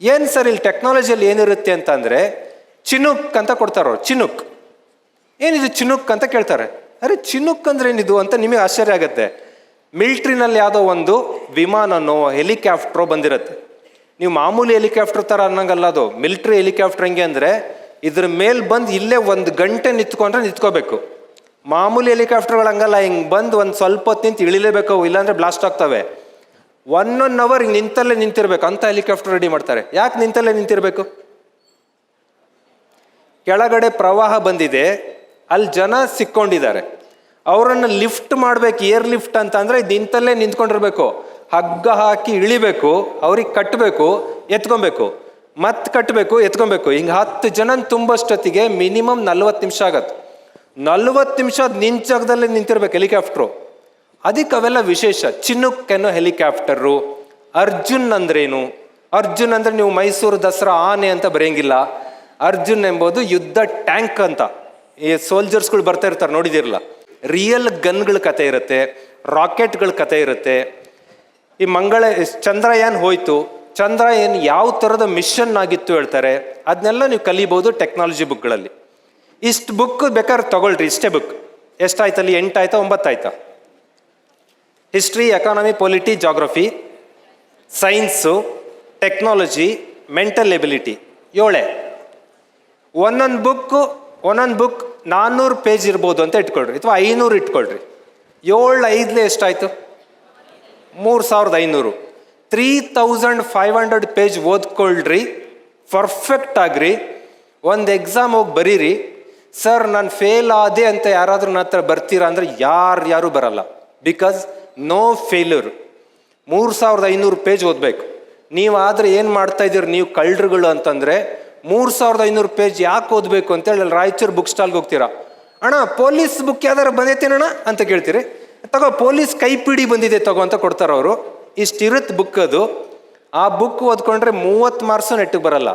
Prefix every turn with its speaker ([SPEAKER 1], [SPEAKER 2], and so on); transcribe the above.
[SPEAKER 1] ಏನು ಸರ್ ಇಲ್ಲಿ ಟೆಕ್ನಾಲಜಿಯಲ್ಲಿ ಏನಿರುತ್ತೆ ಅಂತಂದರೆ ಚಿನುಕ್ ಅಂತ ಕೊಡ್ತಾರೋ, ಚಿನುಕ್. ಏನಿದು ಚಿನುಕ್ ಅಂತ ಕೇಳ್ತಾರೆ? ಅರೆ ಚಿನುಕ್ ಅಂದ್ರೆ ಏನಿದು ಅಂತ ನಿಮಗೆ ಆಶ್ಚರ್ಯ ಆಗುತ್ತೆ. ಮಿಲ್ಟ್ರಿನಲ್ಲಿ ಯಾವುದೋ ಒಂದು ವಿಮಾನನೋ ಹೆಲಿಕಾಪ್ಟ್ರೋ ಬಂದಿರುತ್ತೆ. ನೀವು ಮಾಮೂಲಿ ಹೆಲಿಕಾಪ್ಟರ್ ಥರ ಅನ್ನಂಗಲ್ಲ ಅದು. ಮಿಲ್ಟ್ರಿ ಹೆಲಿಕಾಪ್ಟರ್ ಹೆಂಗೆ ಅಂದರೆ ಇದ್ರ ಮೇಲೆ ಬಂದು ಇಲ್ಲೇ ಒಂದು ಗಂಟೆ ನಿಂತ್ಕೊಂಡ್ರೆ ನಿಂತ್ಕೋಬೇಕು. ಮಾಮೂಲಿ ಹೆಲಿಕಾಪ್ಟರ್ಗಳು ಹಂಗಲ್ಲ, ಹಿಂಗೆ ಬಂದು ಒಂದು ಸ್ವಲ್ಪ ಹೊತ್ತು ನಿಂತು ಇಳಿಲೇಬೇಕು ಇಲ್ಲಾಂದರೆ ಇಲ್ಲಾಂದ್ರೆ ಬ್ಲಾಸ್ಟ್ ಆಗ್ತವೆ. ಒನ್ ಒನ್ ಅವರ್ ನಿಂತಲ್ಲೇ ನಿಂತಿರ್ಬೇಕು. ಅಂತ ಹೆಲಿಕಾಪ್ಟರ್ ರೆಡಿ ಮಾಡ್ತಾರೆ. ಯಾಕೆ ನಿಂತಲ್ಲೇ ನಿಂತಿರಬೇಕು? ಕೆಳಗಡೆ ಪ್ರವಾಹ ಬಂದಿದೆ. ಅಲ್ಲಿ ಜನ ಸಿಕ್ಕೊಂಡಿದ್ದಾರೆ. ಅವರನ್ನು ಲಿಫ್ಟ್ ಮಾಡ್ಬೇಕು ಏರ್ ಲಿಫ್ಟ್ ಅಂತ ಅಂದ್ರೆ ನಿಂತಲ್ಲೇ ನಿಂತ್ಕೊಂಡಿರ್ಬೇಕು. ಹಗ್ಗ ಹಾಕಿ ಇಳಿಬೇಕು, ಅವ್ರಿಗೆ ಕಟ್ಟಬೇಕು ಎತ್ಕೊಬೇಕು. ಮತ್ತೆ ಕಟ್ಟಬೇಕು ಎತ್ಕೊಬೇಕು. ಹಿಂಗೆ ಹತ್ತು ಜನ ತುಂಬಷ್ಟೊತ್ತಿಗೆ ಮಿನಿಮಮ್ ನಲ್ವತ್ತು ನಿಮಿಷ ಆಗತ್ತೆ. ನಲ್ವತ್ತು ನಿಮಿಷ ನಿಂತ ಜಾಗದಲ್ಲೇ ನಿಂತಿರ್ಬೇಕು ಹೆಲಿಕಾಪ್ಟ್ರು ಅದಕ್ಕೆ ಅವೆಲ್ಲ ವಿಶೇಷ. ಚಿನ್ನುಕ್ಕೆನೋ ಹೆಲಿಕಾಪ್ಟರು, ಅರ್ಜುನ್ ಅಂದ್ರೇನು? ಅರ್ಜುನ್ ಅಂದ್ರೆ ನೀವು ಮೈಸೂರು ದಸರಾ ಆನೆ ಅಂತ ಬರೆಯಂಗಿಲ್ಲ. ಅರ್ಜುನ್ ಎಂಬುದು ಯುದ್ಧ ಟ್ಯಾಂಕ್ ಅಂತ. ಈ ಸೋಲ್ಜರ್ಸ್ಗಳು ಬರ್ತಾ ಇರ್ತಾರೆ, ನೋಡಿದಿರಲ್ಲ? ರಿಯಲ್ ಗನ್ಗಳ ಕತೆ ಇರುತ್ತೆ, ರಾಕೆಟ್ಗಳ ಕತೆ ಇರುತ್ತೆ. ಈ ಮಂಗಳ ಚಂದ್ರಯಾನ್ ಹೋಯ್ತು? ಚಂದ್ರಯಾನ್ ಯಾವ ಥರದ ಮಿಷನ್ ಆಗಿತ್ತು ಹೇಳ್ತಾರೆ? ಅದನ್ನೆಲ್ಲ ನೀವು ಕಲಿಬೋದು ಟೆಕ್ನಾಲಜಿ ಬುಕ್ಗಳಲ್ಲಿ. ಇಷ್ಟು ಬುಕ್ ಬೇಕಾದ್ರೆ ತಗೊಳ್ರಿ, ಇಷ್ಟೇ ಬುಕ್. ಎಷ್ಟಾಯ್ತಲ್ಲಿ? ಎಂಟಾಯ್ತಾ, ಒಂಬತ್ತಾಯ್ತಾ? History economy polity geography science technology mental ability ಏಳೆ. ಒಂದೊಂದು ಬುಕ್ಕು ಒಂದೊಂದು ಬುಕ್ ನಾನ್ನೂರು ಪೇಜ್ ಇರ್ಬೋದು ಅಂತ ಇಟ್ಕೊಳ್ರಿ. ಅಥವಾ ಐನೂರು ಇಟ್ಕೊಳ್ರಿ. ಏಳು ಐದಲೇ ಎಷ್ಟಾಯಿತು? ಮೂರು ಸಾವಿರದ ಐನೂರು. Three thousand five hundred page ಓದ್ಕೊಳ್ರಿ. Perfect ಆಗ್ರಿ. ಒಂದು ಎಕ್ಸಾಮ್ ಹೋಗಿ ಬರೀರಿ. ಸರ್ ನಾನು ಫೇಲ್ ಆದೆ ಅಂತ ಯಾರಾದರೂ ನನ್ನ ಹತ್ರ ಬರ್ತೀರಾ? ಅಂದರೆ ಯಾರು ಯಾರೂ ಬರಲ್ಲ. ಬಿಕಾಸ್ ನೋ ಫೇಲ್ಯೂರ್ ಮೂರು ಸಾವಿರದ ಐನೂರು ಪೇಜ್ ಓದಬೇಕು. ನೀವು ಆದರೆ ಏನು ಮಾಡ್ತಾ ಇದ್ದೀರಿ? ನೀವು ಕಳ್ಳರುಗಳು ಅಂತಂದರೆ ಮೂರು ಸಾವಿರದ ಐನೂರು ಪೇಜ್ ಯಾಕೆ ಓದಬೇಕು ಅಂತೇಳಿ ಅಲ್ಲಿ ರಾಯಚೂರು ಬುಕ್ ಸ್ಟಾಲ್ಗೆ ಹೋಗ್ತೀರಾ? ಅಣ್ಣ ಪೊಲೀಸ್ ಬುಕ್ ಯಾವ್ದಾರು ಬಂದೈತೇನಣ್ಣ ಅಂತ ಕೇಳ್ತೀರಿ. ತಗೋ ಪೊಲೀಸ್ ಕೈಪಿಡಿ ಬಂದಿದೆ ತಗೋ ಅಂತ ಕೊಡ್ತಾರೆ ಅವರು ಇಷ್ಟಿರುತ್ತೆ ಬುಕ್ ಅದು. ಆ ಬುಕ್ ಓದ್ಕೊಂಡ್ರೆ ಮೂವತ್ತು ಮಾರ್ಕ್ಸು ನೆಟ್ಟಿಗೆ ಬರಲ್ಲ.